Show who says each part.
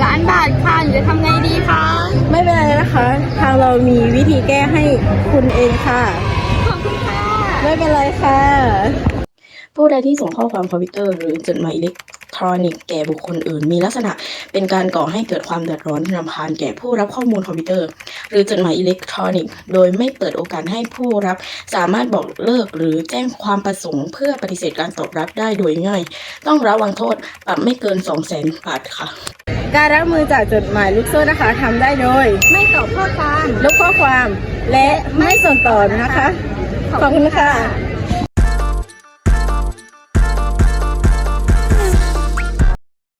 Speaker 1: 1ล้านบาทค่ะจะทำไงดีคะ
Speaker 2: ไม่เป็นไรนะคะ ทางเรามีวิธีแก้ให้คุณเองค่ะ
Speaker 1: ขอบคุณค่ะ ไม่
Speaker 2: เป็นไรค่ะ
Speaker 3: ผู้ใดที่ส่งข้อความคอมพิวเตอร์หรือจดหมายอิเล็กทรอนิกส์แก่บุคคลอื่น มีลักษณะเป็นการก่อให้เกิดความเดือดร้อนรำคาญแก่ผู้รับข้อมูลคอมพิวเตอร์ หรือจดหมายอิเล็กทรอนิกส์โดยไม่เปิดโอกาสให้ผู้รับ สามารถบอกเลิกหรือแจ้งความประสงค์ เพื่อปฏิเสธการตอบรับได้โดยง่าย ต้องระวังโทษปรับไม่เกิน 2 0 0 0 0 0 บาทค่ะ
Speaker 2: การรับมือจากจดหมายลูกโซ่นะคะทำได้โดย
Speaker 1: ไม่ตอบข้อความ
Speaker 2: ลบข้อความ และไม่ส่งต่อนะคะ
Speaker 1: ขอบคุณค่ะ